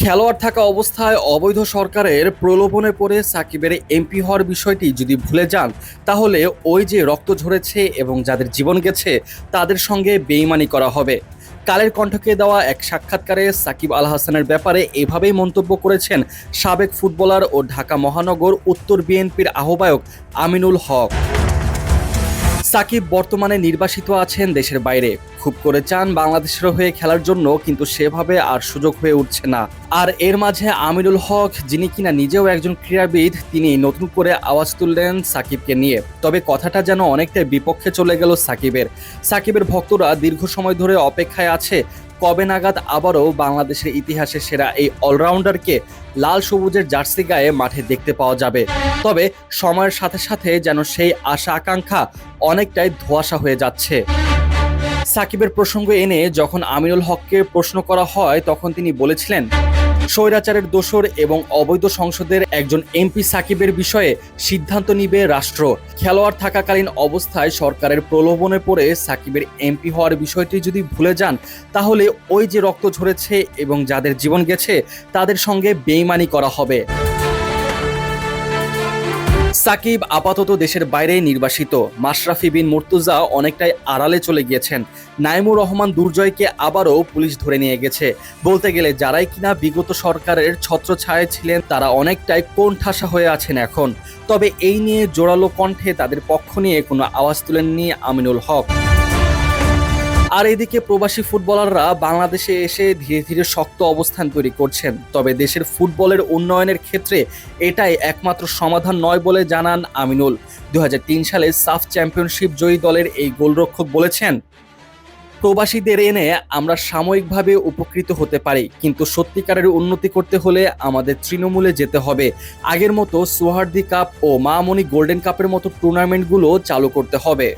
খেলোয়াড় থাকা অবস্থায় অবৈধ সরকারের প্রলোভনে পড়ে সাকিবের এমপি হওয়ার বিষয়টি যদি ভুলে যান, তাহলে ওই যে রক্ত ঝরেছে এবং যাদের জীবন গেছে, তাদের সঙ্গে বেইমানি করা হবে। কালের কণ্ঠকে দেওয়া এক সাক্ষাৎকারে সাকিব আল হাসানের ব্যাপারে এভাবেই মন্তব্য করেছেন সাবেক ফুটবলার ও ঢাকা মহানগর উত্তর বিএনপির আহ্বায়ক আমিনুল হক। সাকিব বর্তমানে নির্বাসিত আছেন দেশের বাইরে। খুব করে চান বাংলাদেশের হয়ে খেলার জন্য, কিন্তু সেভাবে আর সুযোগ হয়ে উঠছে না। আর এর মাঝে আমিরুল হক, যিনি কিনা নিজেও একজন ক্রীড়াবিদ, তিনি নতুন করে আওয়াজ তুললেন সাকিবকে নিয়ে। তবে কথাটা যেন অনেকটাই বিপক্ষে চলে গেল সাকিবের। সাকিবের ভক্তরা দীর্ঘ সময় ধরে অপেক্ষায় আছে কবে নাগাদ আবারও বাংলাদেশের ইতিহাসে সেরা এই অলরাউন্ডারকে লাল সবুজের জার্সি গায়ে মাঠে দেখতে পাওয়া যাবে। তবে সময়ের সাথে সাথে যেন সেই আশা আকাঙ্ক্ষা অনেকটাই ধোয়াশা হয়ে যাচ্ছে। সাকিবের প্রসঙ্গ এনে যখন আমিরুল হককে প্রশ্ন করা হয়, তখন তিনি বলেছিলেন স্বৈরাচারের দোষর এবং অবৈধ সংসদের একজন এমপি সাকিবের বিষয়ে সিদ্ধান্ত নিবে রাষ্ট্র। খেলোয়াড় থাকাকালীন অবস্থায় সরকারের প্রলোভনে পড়ে সাকিবের এমপি হওয়ার বিষয়টি যদি ভুলে যান, তাহলে ওই যে রক্ত ঝরেছে এবং যাদের জীবন গেছে, তাদের সঙ্গে বেইমানি করা হবে। সাকিব আপাতত দেশের বাইরে নির্বাসিত। মাশরাফি বিন মুর্তুজা অনেকটাই আড়ালে চলে গিয়েছেন। নাইমুর রহমান দুর্জয়কে আবারও পুলিশ ধরে নিয়ে গেছে। বলতে গেলে যারাই কিনা বিগত সরকারের ছত্রছায়ায় ছিলেন, তারা অনেকটাই কোণঠাসা হয়ে আছেন এখন। তবে এই নিয়ে জোরালো কণ্ঠে তাদের পক্ষ নিয়ে কোনো আওয়াজ তুলেননি আমিনুল হক। আর এদিকে প্রবাসী ফুটবলাররা বাংলাদেশে এসে ধীরে ধীরে শক্ত অবস্থান তৈরি করছেন। তবে দেশের ফুটবলের উন্নয়নের ক্ষেত্রে এটাই একমাত্র সমাধান নয় বলে জানান আমিনুল। দু হাজার তিন সালে সাফ চ্যাম্পিয়নশিপ জয়ী দলের এই গোলরক্ষক বলেছেন, প্রবাসীদের এনে আমরা সাময়িকভাবে উপকৃত হতে পারি, কিন্তু সত্যিকারের উন্নতি করতে হলে আমাদের তৃণমূলে যেতে হবে। আগের মতো সোহার্দি কাপ ও মামনি গোল্ডেন কাপের মতো টুর্নামেন্টগুলো চালু করতে হবে।